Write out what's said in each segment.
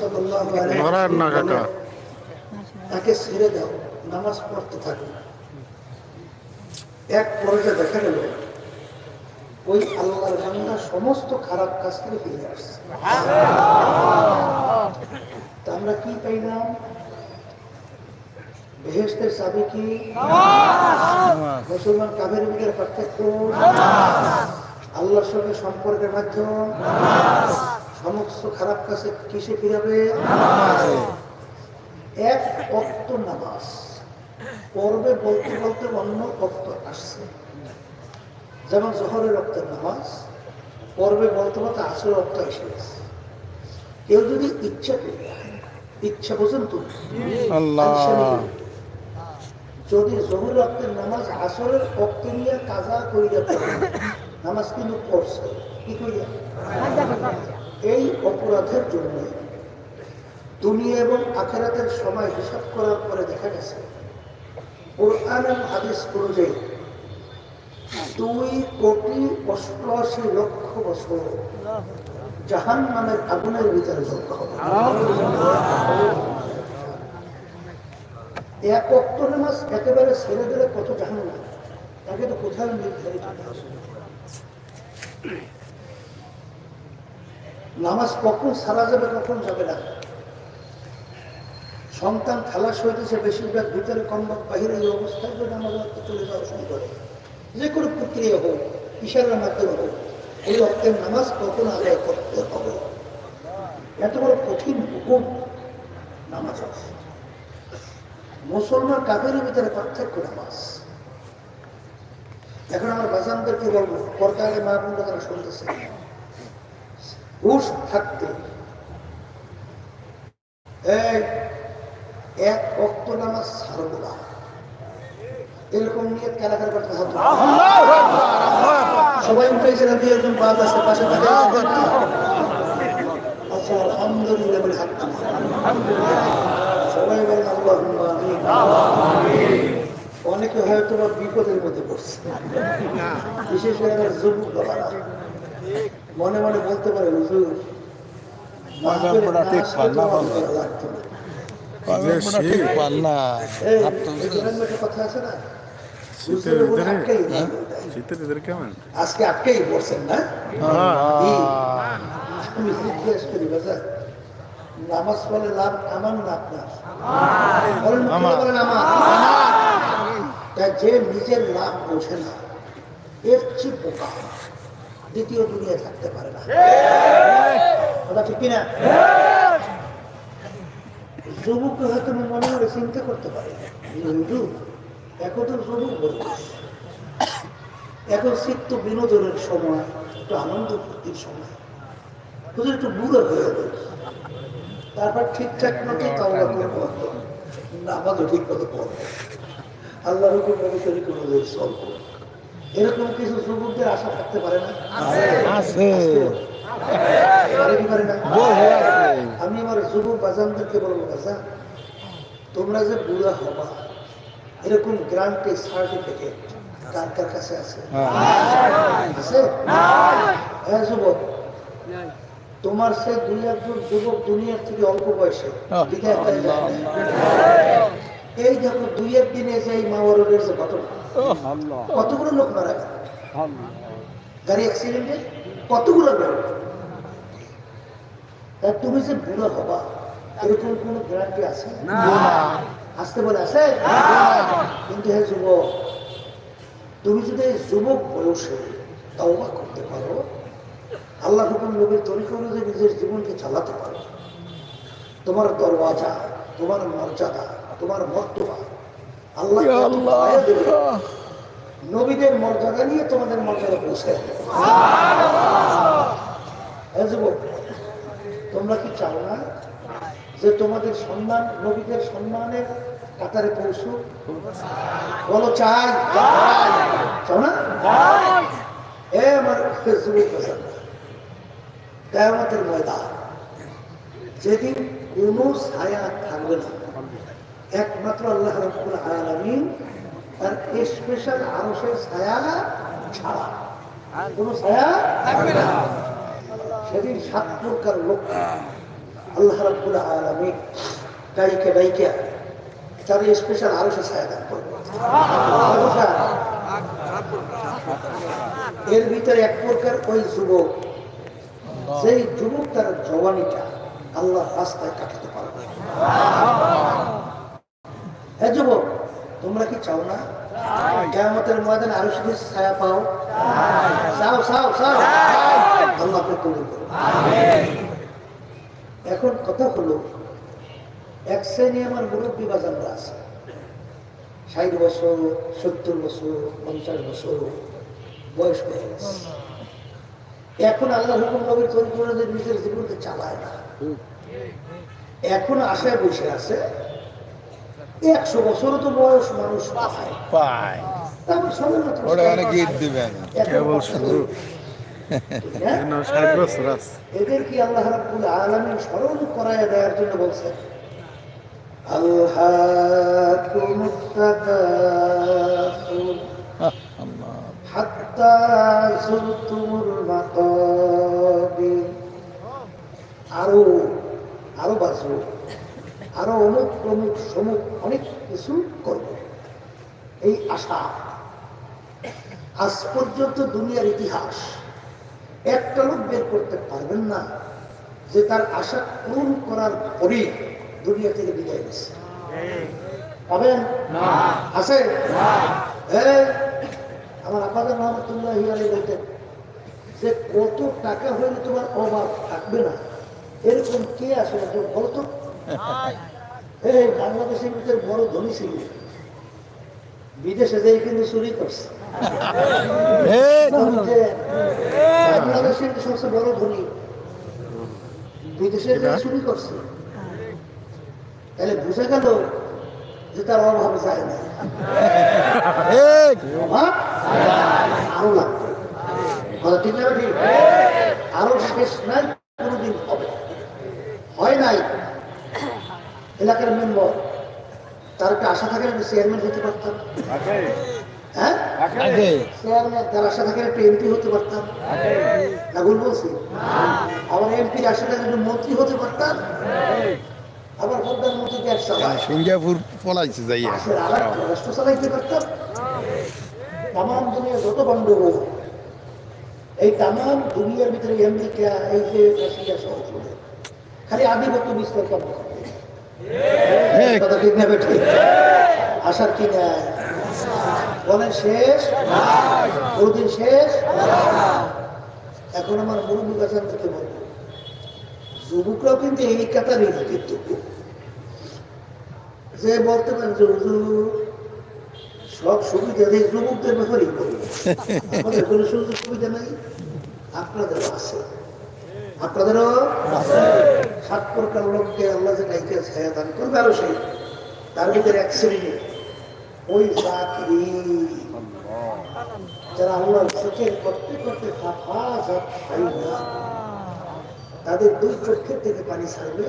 সাল্লাল্লাহু আলাইহি ধরার না কাকা। তাকে ছেড়ে দাও নামাজ পড়তে থাকো। এক পর্যায়ে দেখা গেল ওই আল্লাহর বান্দা সমস্ত খারাপ কাজ থেকে ফিরে আসছে। তা আমরা কি পাইলাম? বেহেস্তের চাবি কি? মুসলমান কাবের ভিতরে পার্থক্য? আল্লাহর সঙ্গে সম্পর্কের মাধ্যম? সমস্ত খারাপ কাছে কিসে ফিরাবে? এক অক্ত নামাজ। পর্বে বলতে বলতে অন্য অক্ত আসছে। যেমন জহরের রক্তের নামাজ পর্বে বলতে বলতে আসল রক্ত এসে গেছে। কেউ যদি ইচ্ছা করে ইচ্ছা বোঝেন তো যদি জহুর রক্তের নামাজ আসরের রক্তে নিয়ে কাজা করিয়া নামাজ কিন্তু পড়ছে। কি করিয়া? এই অপরাধের জন্য। দুনিয়া এবং আখেরাতের সময় হিসাব করার পরে দেখা গেছে, কোরআন হাদিস অনুযায়ী দুই কোটি অষ্টআশি লক্ষ বছর জাহান নামের আগুনের ভিতরে এক অক্ট নামাজ একেবারে ছেড়ে দিলে কত জাহান তাকে তো কোথাও নির্ধারিত। নামাজ কখন সারা যাবে, কখন যাবে না? সন্তান খালাস হইতেছে বেশিরভাগ ভিতরে কম্বক বাহিরে এই অবস্থায় যদি পড়তে চলে যাওয়া শুরু করে। যে কোনো প্রক্রিয়া হোক, ইশারার মাধ্যমে হোক, এই অর্থের নামাজ কখন আদায় করতে হবে? এত বড় কঠিন হুকুম নামাজ মুসলমান কাদের ভিতরে পার্থক্য নামাজ। এখন আমার বাজানদেরকে বলব পর্দারে মা বোনরা তারা শুনতেছে। হুশ থাকতে। এক অক্ত নামাজ ছাড়বো এরকম নিয়ে করতে একজন বাদ আছে, পাশে থাকে। আচ্ছা নামা অনেকে হয়তো বিপদের মধ্যে পড়ছে। বিশেষ করে যুবক মনে মনে বলতে পারে হুজুর ঠিক পাল্লা বলবে। যে শীত পাল্লা এই, এই গ্রামে একটা কথা আছে না? আজকে আটকেই পড়ছেন আমি জিজ্ঞেস করি নামাজ পড়লে লাভ আমার না আপনার? বলেন আমার। বলেন আমার। তা যে নিজের লাভ বোঝে না এর চেয়ে বোকা। দ্বিতীয় দুনিয়ায় থাকতে পারে না। কথা ঠিক কিনা? যুবককে হয়তো মনে মনে চিন্তা করতে পারি। এখন তো যুবক বয়স। এখন চিত্ত বিনোদনের সময় একটু আনন্দ ফুর্তির সময়। হুজুর একটু বুড়ো হয়ে যাবে তারপর ঠিকঠাক মতো তাওবা করব। নামাজও ঠিক মতো পড়ব। আল্লাহ হুকুম মতো করে চলবো এরকম কিছু যুবকদের আশা থাকতে পারে না। আছে। আমি আমার যুবক বাজানদেরকে বলব বাজান তোমরা যে বুড়া হবা এরকম গ্রান্টে সার্টিফিকেট কার কার কাছে আছে? আছে? হ্যাঁ যুবক। তোমার সে দুই একজন যুবক দুনিয়ার থেকে অল্প বয়সে বিদায় হয়ে এই দেখো দুই এক দিনে যে এই মাওয়ারের যে ঘটনা কতগুলো লোক মারা গেল? গাড়ি অ্যাক্সিডেন্টে কতগুলো লোক? তুমি যে বুড়ো হবা এরকম কোন গ্যারান্টি আছে? আসতে বলে আছে? কিন্তু হে যুবক তুমি যদি যুবক বয়সে তাওবা করতে পারো আল্লাহ হুকুম লোকের তরিকা অনুযায়ী নিজের জীবনকে চালাতে পারো। তোমার দরওয়াজা তোমার মর্যাদা তোমার মর্তবা আল্লাহ নবীদের মর্যাদা নিয়ে তোমাদের মর্যাদা পৌঁছে তোমরা কি চাও না যে তোমাদের সম্মান নবীদের সম্মানের কাতারে পৌঁছু বলো চাই। চাও না? এ আমার কেয়ামতের ময়দান যেদিন কোনো ছায়া থাকবে না একমাত্র আল্লাহ রব্বুল আলামিন তার স্পেশাল আরশের ছায়া ছাড়া কোনো ছায়া থাকবে না। সেদিন সাত প্রকার লোক আল্লাহ রাব্বুল আলামিন গায়িকা গায়িকা তার স্পেশাল আরও সে ছায়া দান করবে। এর ভিতরে এক প্রকার ওই যুবক সেই যুবক তার জওয়ানিটা আল্লাহ রাস্তায় কাটাতে পারবে। হ্যাঁ যুবক, তোমরা কি চাও না? কেয়ামতের ময়দানে আরও শুধু ছায়া পাও? চাও চাও চাও। আল্লাহকে কবুল করো। এখন কথা হলো, এক শ্রেণি আমার মুরব্বী বাজানরা আছে, ষাট বছর, সত্তর বছর, পঞ্চাশ বছর বয়স হয়ে গেছে। এখন আল্লাহ হুকুম নবীর তরিকুরাদের নিজের জীবনকে চালায় না। এখন আশায় বসে আছে একশো বছরও তো বয়স মানুষ পায়। পায়। তারপর ওটা অনেক ঈদ দিবেন। কেবল শুরু হলো? ষাট বছর এদের কি আল্লাহ রাব্বুল আলামিন স্মরণ করায় দেওয়ার জন্য বলছেন আরও আরও বাঁচব আরও অমুক প্রমুখ সমুখ অনেক কিছু করব। এই আশা। আজ পর্যন্ত দুনিয়ার ইতিহাস। একটা লোক বের করতে পারবেন না যে তার আশা পূরণ করার পরেই দুনিয়া থেকে বিদায় গেছে পাবেন? আছে? হ্যাঁ আমার আপাদের রহমতুল্লাহ আলী বলতেন যে কত টাকা হইলে তোমার অভাব থাকবে না? এরকম কে আসলে তো বলতো এই বাংলাদেশের ভিতরে বড় ধনী ছিল। বিদেশে যেয়ে কিন্তু চুরি করছে। বাংলাদেশের সবচেয়ে বড় ধনী বিদেশে যে চুরি করছে। তাহলে বুঝা গেল যে তার অভাব যায় না। অভাব আরও লাগবে। কথা ঠিক না ঠিক আরও শেষ নাই কোনোদিন হবে। হয় নাই। এলাকার মেম্বার তার একটা আশা থাকে না চেয়ারম্যান হতে পারতাম। হ্যাঁ? চেয়ারম্যান তার আশা থাকে একটা এমপি হতে পারতাম। না ভুল বলছি আবার এমপির আশা থাকে একটা মন্ত্রী হতে পারতাম। আবার প্রধানমন্ত্রী দেশ চালায় সিঙ্গাপুর পলাইছে যাইয়া রাষ্ট্র চালাইতে পারতাম। তাম দুনিয়া যত এই তাম দুনিয়ার ভিতরে আমেরিকা এই যে রাশিয়া সহ চলে। খালি আধিপত্য বিস্তার করবে কথা ঠিক না বেঠে। আসার কি নাই বলেন শেষ? কোনদিন শেষ? এখন আমার মুরব্বী বাজার থেকে বলব, যুবকরাও কিন্তু এই কাতারই না কিন্তু। যে বলতে পারেন যে সব সুবিধা দেয় যুবকদের ব্যাপারেই বলি আমাদের কোনো সুযোগ সুবিধা নাই, আপনাদেরও আছে। আপনাদেরও সাত প্রকার লোককে আল্লাহ যে গাইতে ছায়া দান করবে আরও সেই তার ভিতরে এক শ্রেণি ওই চাকরি যারা আল্লাহ চোখের করতে করতে ফাফা যা খাই না তাদের দুই চোখের থেকে পানি ছাড়বে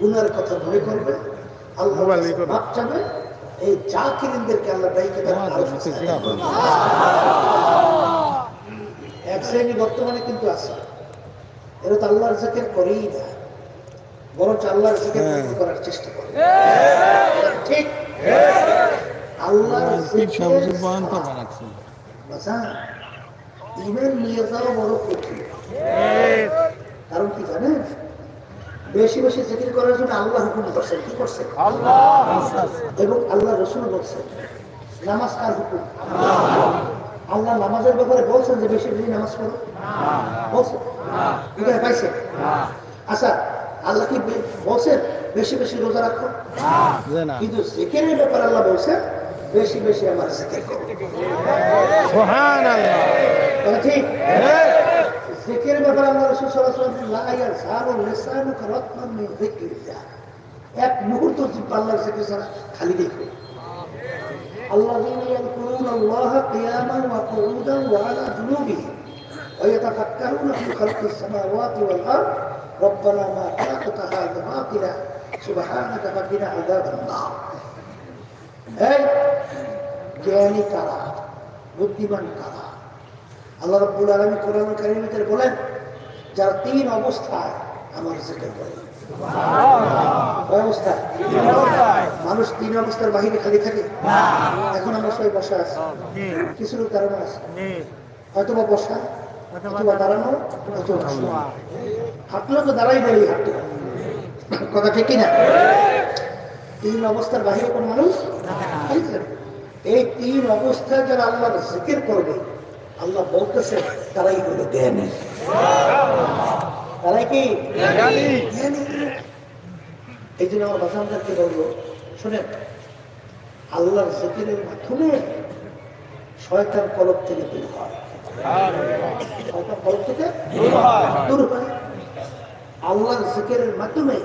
গুনার কথা মনে করবে আল্লাহ। মাপ চাবে এই জাকিরিনদেরকে আল্লাহ করবে। এক শ্রেণি বর্তমানে কিন্তু আছে এরা তো আল্লাহর জিকির করেই না। বরঞ্চ আল্লাহর জিকির হ্যাঁ। করার চেষ্টা করে। ঠিক? আল্লাহর বানাচ্ছে। বাজান, ইমান নিয়ে যাওয়া বড় কঠিন। কারণ কি জানেন? বেশি বেশি জিকির করার জন্য আল্লাহ হুকুম করছেন। কি করছেন? এবং আল্লাহ রসুল বলছেন নামাজ কার হুকুম? আল্লাহ। নামাজের ব্যাপারে বলছেন যে বেশি বেশি নামাজ পড়ো। বলছেন। কোথায় পাইছেন আচ্ছা আল্লাহ কি বে- বলছেন বেশি বেশি রোজা রাখো যে না কিন্তু জিকিরের ব্যাপারে আল্লাহ বলছেন বেশি বেশি আমার জিকির করো সোহান আল্লাহ তাহলে ঠিক জিকির ব্যাপারে আল্লাহ রসুল সাল্লাহ সাল্লাম লা ইয়াজালু লিসানুকা রাতমান মিন যিকরিল্লাহ এক মুহূর্ত জিব্বা আল্লাহর জিকির ছাড়া খালি দেখো الذين يذكرون الله قياما وقعودا وعلى جنوبهم ويتفكرون في خلق السماوات والارض ربنا ما خلقت هذا باطلا سبحانك فقنا عذاب النار এই জ্ঞানী কারা বুদ্ধিমান কারা আল্লাহ রব্বুল আলমী কোরআন কারিমের বলেন যারা তিন অবস্থায় আমার জিকির করে কয় অবস্থা মানুষ তিন অবস্থার বাহিরে খালি থাকে এখন আমরা সবাই বসা আছি কিছু লোক দাঁড়ানো আছে হয়তো বা বসা অথবা দাঁড়ানো অথবা শোয়া। হাঁটলেও তো দাঁড়াই দাঁড়িয়ে হাঁটতে। কথা ঠিক কিনা? তিন অবস্থার বাহিরে কোন মানুষ না। এই তিন অবস্থায় যারা আল্লাহর জিকির করবে আল্লাহ বলতেছে তারাই হলো জ্ঞানী। তারাই কি? এই জন্য আমার বাসানদারকে বলব শুনেন আল্লাহর জিকিরের মাধ্যমে শয়তান কলব থেকে দূর হয়। আল্লাহর মাধ্যমে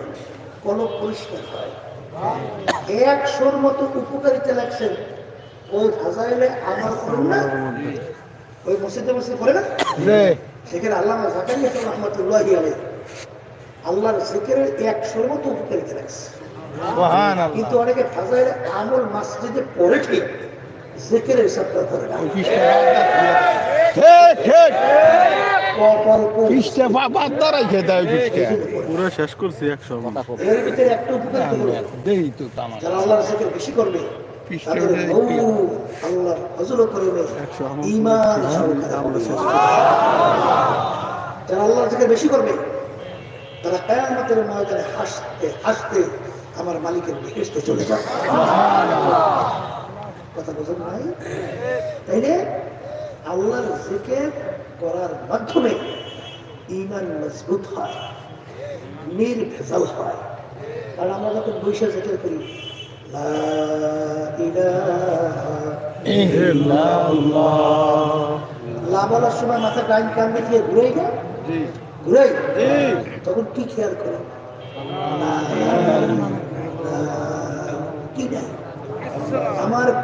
কলব পরিষ্কার হয় একশোর মতো উপকারিতা লাগছেন ওই আমার করুন না ওই মসজিদে মসজিদে করে না সেখানে আল্লাহ রহমতুল্লাহি আল্লাহর জিকিরের একশোর মতো উপকারিতা লাগছে কিন্তু অনেকে ফাজাইলে আমল মসজিদে পড়ে ঠিক। জিকিরের হিসাবটা করে না ঠিক। ঠিক অল্প খ্রিস্টে বাদ দাঁড়াই খেতে খ্রিস্টে পুরো শেষ করছি একশো এর ভিতরে একটা উপকার দেই তো তামা যারা আল্লাহর জিকির বেশি করবে। যারা আল্লাহর জিকির বেশি করবে তারা কিয়ামতের ময়দানে হাসতে হাসতে আমার মালিকের বেহেশতে চলে যাবে। কথা বোঝেন ভাই তাইলে আল্লাহর জিকির করার মাধ্যমে ইমান মজবুত হয় নির্ভেজাল হয়। কারণ আমরা যখন বৈশা জিকির করি লা বলার সময় মাথা ডাইন কান দিয়ে ঘুরে গেল ঘুরে তখন কি খেয়াল করে নাই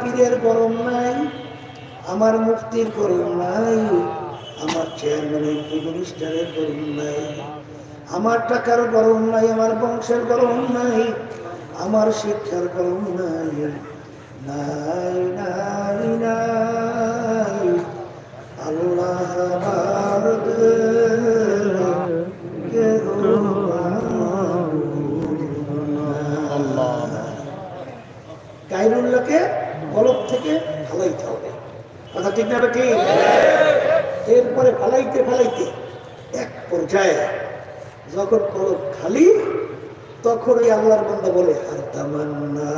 পীরের গরম নাই আমার মুক্তির গরম নাই আমার চেয়ারম্যানের মিনিস্টারের গরম নাই আমার টাকার গরম নাই আমার বংশের গরম নাই আমার শিক্ষার গরম নাই নাই নাই নাই। আল্লাহ আমার গলত থেকে ফালাইতে হবে। কথা ঠিক না কি এরপরে ফালাইতে ফালাইতে এক পর্যায়ে যখন কলক খালি তখন ওই আল্লাহর বন্ধা বলে আর তামান্না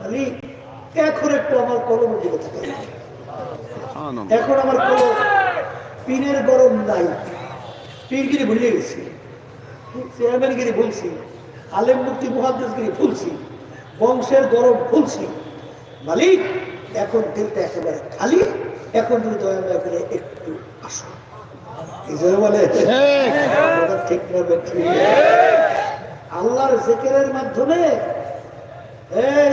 খালি এখন একটু আমার এখন আমার কলম পীরের গরম নাই। পীরগিরি ভুলে গেছি। চেয়ারম্যানগিরি ভুলছি। আলেম মুক্তি মহাদ্দেশগিরি ভুলছি। বংশের গরম ভুলছি। মালিক, এখন দিলটা একেবারে খালি, এখন তুমি দয়া করে একটু আসো। বলে ঠিক আল্লাহর জেকেরের মাধ্যমে, এই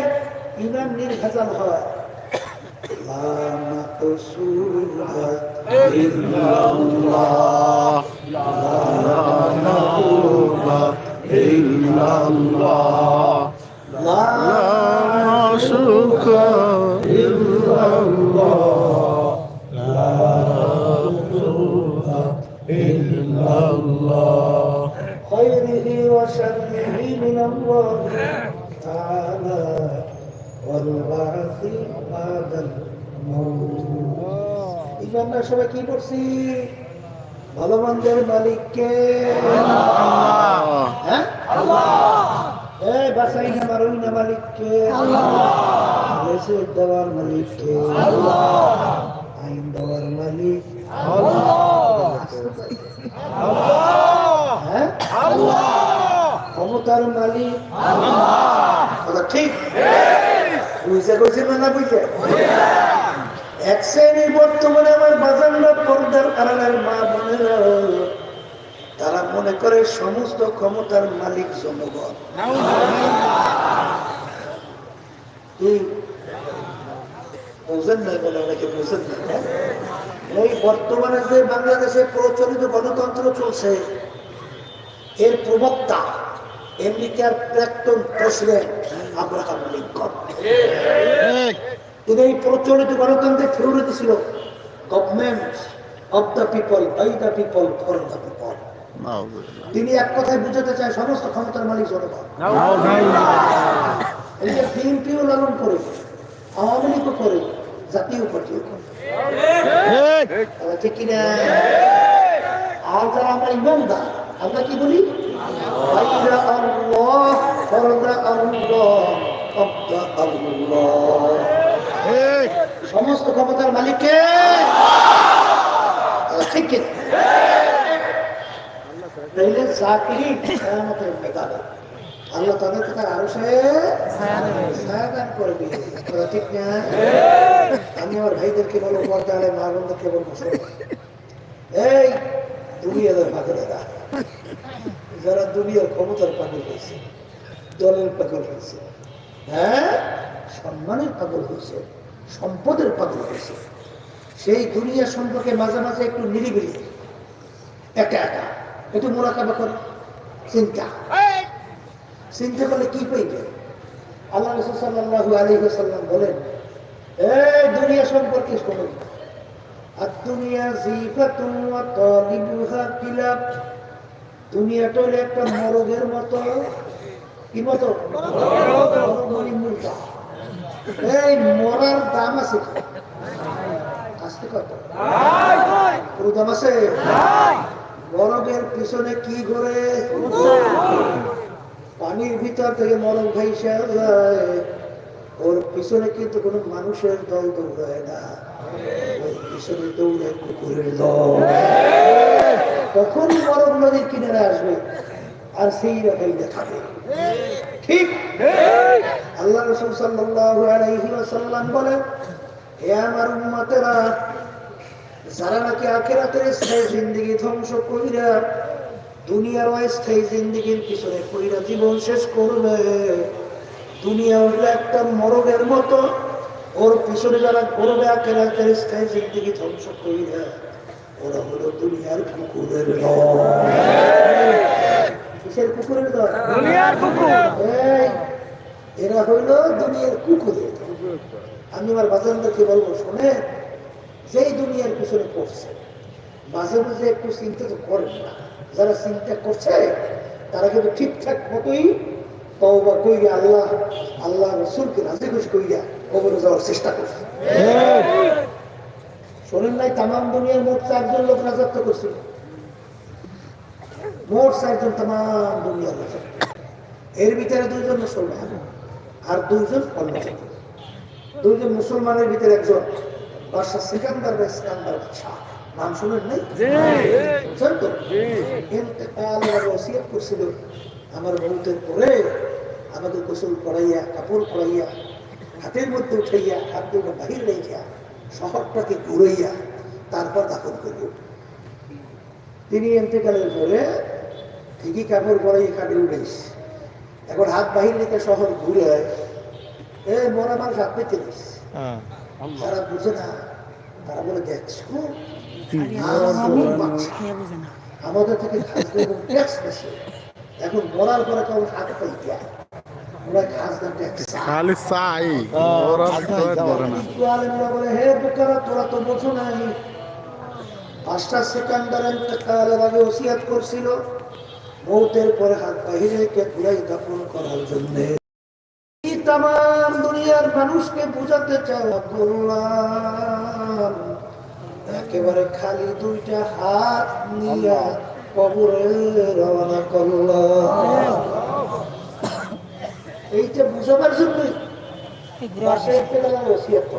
ইমান নির্ভেজাল হয়। لا مقصود إلا الله لا مقرب إلا الله لا معشوق إلا الله لا এই আমরা সবাই কি করছি? ভালো মন্দের মালিককে। হ্যাঁ? এ বাসাই মারুই না মালিককে। দেশে দেওয়ার মালিককে। আইন দেওয়ার মালিক। হ্যাঁ? ক্ষমতার মালিক। ঠিক? বুঝতে করছেন না বুঝতে এক শ্রেণির বর্তমানে আমার বাজানো পর্দার কারণের মা বোনেরা, তারা মনে করে সমস্ত ক্ষমতার মালিক জনগণ। বলে হ্যাঁ? বর্তমানে যে বাংলাদেশে প্রচলিত গণতন্ত্র চলছে, এর প্রবক্তা আমেরিকার প্রাক্তন প্রেসিডেন্ট আব্রাহাম লিঙ্কন। কিন্তু এই প্রচলিত গণতন্ত্রের থিওরিটি ছিল government of the people by the people for the people তিনি এক কথায় বুঝাতে চায় সমস্ত ক্ষমতার মালিক জনগণ। এই যে বিএনপিও লালন করে আওয়ামী লীগও করে জাতীয় পার্টিও করে। ঠিক। কিনা? আর যারা আমরা ইমানদার আমরা কি বলি? বাইরা আল্লাহ ফরদা আল্লাহ আল্লাহ। সমস্ত ক্ষমতার মালিককে ঠিক তাইলে চাকরি আল্লাহ তাদেরকে তার আরও সে ছায়াদান করে দিয়ে ঠিক না? আমি আমার ভাইদেরকে মা এই দুনিয়াদের পাগলেরা যারা দুনিয়ার ক্ষমতার পাগল হয়েছে, দলের পাগল হয়েছে হ্যাঁ? সম্মানের পাগল হয়েছে। সম্পদের পাগল হয়েছে সেই দুনিয়া সম্পর্কে মাঝে মাঝে একটু নিরিবিলি। একা একা। একটু মোরাকাবা করে। চিন্তা। চিন্তা করলে কি পাইবে আল্লাহ রসুল সাল্লাহ আলী সাল্লাম বলেন, এই দুনিয়া সম্পর্কে শোনো। আর দুনিয়া জিফাতুন ওয়া তালিবুহা কিলাব দুনিয়াটা হলো একটা মরগের মতো। কি মতো? মুর্গা। এই মরার দাম আছে কত? দাম আছে? পিছনে কি ঘুরে? পানির ভিতর থেকে মরগ ভাইসা যায়। ওর পিছনে কিন্তু কোনো মানুষের দল দৌড়ায় না। ওর পিছনে দৌড়ে কুকুরের দল। কখনই মরগ নদীর কিনারে আসবে? আর সেই রকম দেখাবে ঠিক? আল্লাহ রসুল বলেন, হে আমার উম্মতেরা, যারা নাকি আখেরাতের স্থায়ী জিন্দগি ধ্বংস কইরা দুনিয়ার অস্থায়ী জিন্দগির পিছনে কইরা জীবন শেষ করবে। দুনিয়া হইল একটা মরগের মতো। ওর পিছনে যারা করবে আখেরাতের স্থায়ী জিন্দগি ধ্বংস কইরা, ওরা হলো দুনিয়ার কুকুরের কিসের কুকুরের দল। এরা হইল দুনিয়ার কুকুরের আমি আমার বাজারদেরকে বলব শোনে যেই দুনিয়ার পিছনে পড়ছে মাঝে মাঝে একটু চিন্তা তো করেন না। যারা চিন্তা করছে তারা কিন্তু ঠিকঠাক মতোই তওবা কইরা আল্লাহ আল্লাহ রসুলকে রাজি খুশি কইরা কবরে যাওয়ার চেষ্টা করছে। শোনেন নাই তামাম দুনিয়ার মোট চারজন লোক রাজত্ব করছিল। মোট চারজন তামাম দুনিয়ার এর ভিতরে দুইজন মুসলমান আর দুইজন অন্য। দুইজন মুসলমানের ভিতরে একজন বাদশাহ সিকান্দার বা সিকান্দার বাদশাহ। নাম শুনেন নাই? বুঝছেন তো? ইন্তেকালের ওসিয়ত করছিল আমার মৌতের পরে। আমাকে গোসল করাইয়া কাপড় পরাইয়া হাতের মধ্যে উঠাইয়া হাত দুটো বাহির রেখা শহরটাকে ঘুরাইয়া তারপর দাফন করব তিনি ইন্তেকালের পরে ঠিকই কাপড় পরাইয়া কাটে উঠেছে এখন হাত বাহির রেখে শহর ঘুরে এ মরা মানুষ হাত পেতে দিস। হ্যাঁ। তারা বুঝে না তারা বলে দেখছ? আমাদের থেকে ট্যাক্স বেশি। এখন মরার পরে কেমন হাত পাই দিয়া ওরা খালি চাই। ওরা ভিতরে না। বলে হে বেকারা তোরা তো বোঝো নাই। পাঁচটা সেকেন্ডার ইন্তেকালের আগে ওসিয়াত করছিল। মৌতের পরে হাত বাহিরে কে ঘুরাই দাপন করার জন্য। তাম দুনিয়ার মানুষকে বুঝাতে চাওয়া করলাম একেবারে খালি দুইটা হাত নিয়া কবরে রওনা করলাম। এইটা বুঝাবার একটা ওসিয়াত করছে।